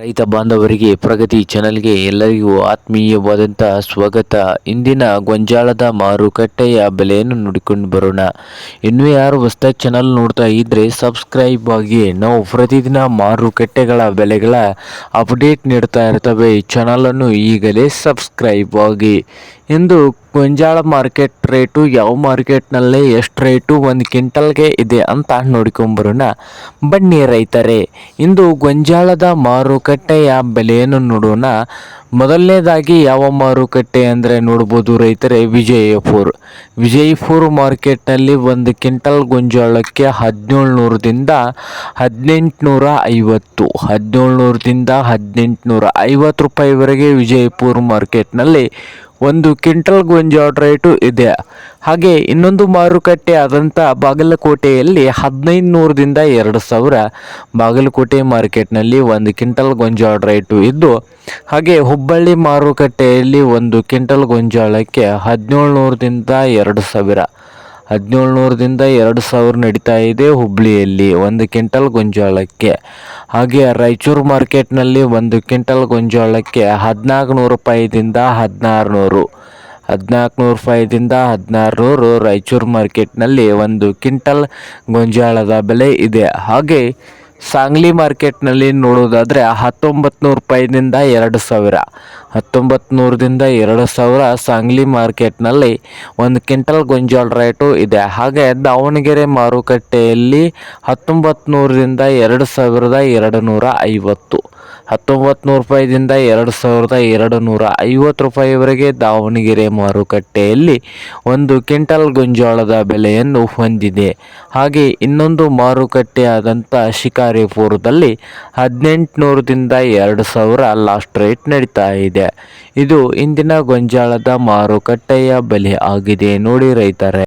ರೈತ ಬಾಂಧವರಿಗೆ, ಪ್ರಗತಿ ಚಾನಲ್ಗೆ ಎಲ್ಲರಿಗೂ ಆತ್ಮೀಯವಾದಂಥ ಸ್ವಾಗತ. ಇಂದಿನ ಗೊಂಜಾಳದ ಮಾರುಕಟ್ಟೆಯ ಬೆಲೆಯನ್ನು ನೋಡಿಕೊಂಡು ಬರೋಣ. ಇನ್ನೂ ಯಾರು ಹೊಸ ಚಾನಲ್ ನೋಡ್ತಾ ಇದ್ದರೆ ಸಬ್ಸ್ಕ್ರೈಬ್ ಆಗಿ. ನಾವು ಪ್ರತಿದಿನ ಮಾರುಕಟ್ಟೆಗಳ ಬೆಲೆಗಳ ಅಪ್ಡೇಟ್ ನೀಡ್ತಾ ಇರ್ತವೆ. ಚಾನಲನ್ನು ಈಗಲೇ ಸಬ್ಸ್ಕ್ರೈಬ್ ಆಗಿ. ಇಂದು ಗೊಂಜಾಳ ಮಾರ್ಕೆಟ್ ರೇಟು ಯಾವ ಮಾರ್ಕೆಟ್ನಲ್ಲಿ ಎಷ್ಟು ರೇಟು ಒಂದು ಕ್ವಿಂಟಲ್ಗೆ ಇದೆ ಅಂತ ನೋಡ್ಕೊಂಬರೋಣ ಬನ್ನಿ ರೈತರೇ, ಇಂದು ಗೊಂಜಾಳದ ಮಾರುಕಟ್ಟೆಯ ಬೆಲೆಯನ್ನು ನೋಡೋಣ. ಮೊದಲನೇದಾಗಿ ಯಾವ ಮಾರುಕಟ್ಟೆ ಅಂದರೆ ನೋಡ್ಬೋದು ರೈತರೇ, ವಿಜಯಪುರ. ವಿಜಯಪುರ ಮಾರ್ಕೆಟ್ನಲ್ಲಿ ಒಂದು ಕ್ವಿಂಟಲ್ ಗೊಂಜಾಳಕ್ಕೆ ಹದಿನೇಳುನೂರದಿಂದ ಹದಿನೆಂಟುನೂರ ಐವತ್ತು ಹದಿನೇಳುನೂರದಿಂದ ಹದಿನೆಂಟುನೂರ ಐವತ್ತು ರೂಪಾಯಿವರೆಗೆ ವಿಜಯಪುರ ಮಾರ್ಕೆಟ್ನಲ್ಲಿ ಒಂದು ಕ್ವಿಂಟಲ್ ಗೊಂಜಾಳ ರೇಟು ಇದೆ. ಹಾಗೆ ಇನ್ನೊಂದು ಮಾರುಕಟ್ಟೆ ಆದಂಥ ಬಾಗಲಕೋಟೆಯಲ್ಲಿ ಹದಿನೈದು ನೂರದಿಂದ ಎರಡು ಸಾವಿರ ಬಾಗಲಕೋಟೆ ಮಾರ್ಕೆಟ್ನಲ್ಲಿ ಒಂದು ಕ್ವಿಂಟಲ್ ಗೊಂಜಾಳ ರೇಟು ಇದ್ದು, ಹಾಗೆ ಹುಬ್ಬಳ್ಳಿ ಮಾರುಕಟ್ಟೆಯಲ್ಲಿ ಒಂದು ಕ್ವಿಂಟಲ್ ಗೊಂಜಾಳಕ್ಕೆ ಹದಿನೇಳು ನೂರದಿಂದ ಎರಡು ಸಾವಿರ. ಹದಿನೇಳು ನೂರದಿಂದ ಎರಡು ಸಾವಿರ ನಡೀತಾ ಇದೆ ಹುಬ್ಬಳ್ಳಿಯಲ್ಲಿ ಒಂದು ಕ್ವಿಂಟಲ್ ಗೊಂಜಾಳಕ್ಕೆ. ಹಾಗೆ ರಾಯಚೂರು ಮಾರ್ಕೆಟ್ನಲ್ಲಿ ಒಂದು ಕ್ವಿಂಟಲ್ ಗೊಂಜಾಳಕ್ಕೆ ಹದಿನಾಲ್ಕು ನೂರು ರೂಪಾಯಿದಿಂದ ಹದಿನಾರು ನೂರು ಹದಿನಾಲ್ಕು ನೂರು ರೂಪಾಯಿದಿಂದ ಹದಿನಾರು ನೂರು ರಾಯಚೂರು ಮಾರ್ಕೆಟ್ನಲ್ಲಿ ಒಂದು ಕ್ವಿಂಟಲ್ ಗೊಂಜಾಳದ ಬೆಲೆ ಇದೆ. ಹಾಗೆ ಸಾಂಗ್ಲಿ ಮಾರ್ಕೆಟ್ನಲ್ಲಿ ನೋಡೋದಾದರೆ ಹತ್ತೊಂಬತ್ತು ನೂರು ರೂಪಾಯಿದಿಂದ ಎರಡು ಸಾವಿರ. ಹತ್ತೊಂಬತ್ತು ನೂರದಿಂದ ಎರಡು ಸಾವಿರ ಸಾಂಗ್ಲಿ ಮಾರ್ಕೆಟ್ನಲ್ಲಿ ಒಂದು ಕ್ವಿಂಟಲ್ ಗೊಂಜಾಳ ರೇಟು ಇದೆ. ಹಾಗೆ ದಾವಣಗೆರೆ ಮಾರುಕಟ್ಟೆಯಲ್ಲಿ ಹತ್ತೊಂಬತ್ತು ನೂರರಿಂದ ಎರಡು ಸಾವಿರದ ಎರಡು ನೂರ ಐವತ್ತು. ಹತ್ತೊಂಬತ್ತು ನೂರು ರೂಪಾಯಿದಿಂದ ಎರಡು ಸಾವಿರದ ಎರಡು ನೂರ ಐವತ್ತು ರೂಪಾಯಿವರೆಗೆ ದಾವಣಗೆರೆ ಮಾರುಕಟ್ಟೆಯಲ್ಲಿ ಒಂದು ಕ್ವಿಂಟಲ್ ಗೊಂಜಾಳದ ಬೆಲೆಯನ್ನು ಹೊಂದಿದೆ. ಹಾಗೆ ಇನ್ನೊಂದು ಮಾರುಕಟ್ಟೆಯಾದಂಥ ಶಿಕಾರಿಪುರದಲ್ಲಿ ಹದಿನೆಂಟುನೂರದಿಂದ ಎರಡು ಸಾವಿರ ಲಾಸ್ಟ್ ರೇಟ್ ನಡೀತಾ ಇದೆ. ಇದು ಇಂದಿನ ಗೊಂಜಾಳದ ಮಾರುಕಟ್ಟೆಯ ಬೆಲೆ ಆಗಿದೆ, ನೋಡಿ ರೈತರೆ.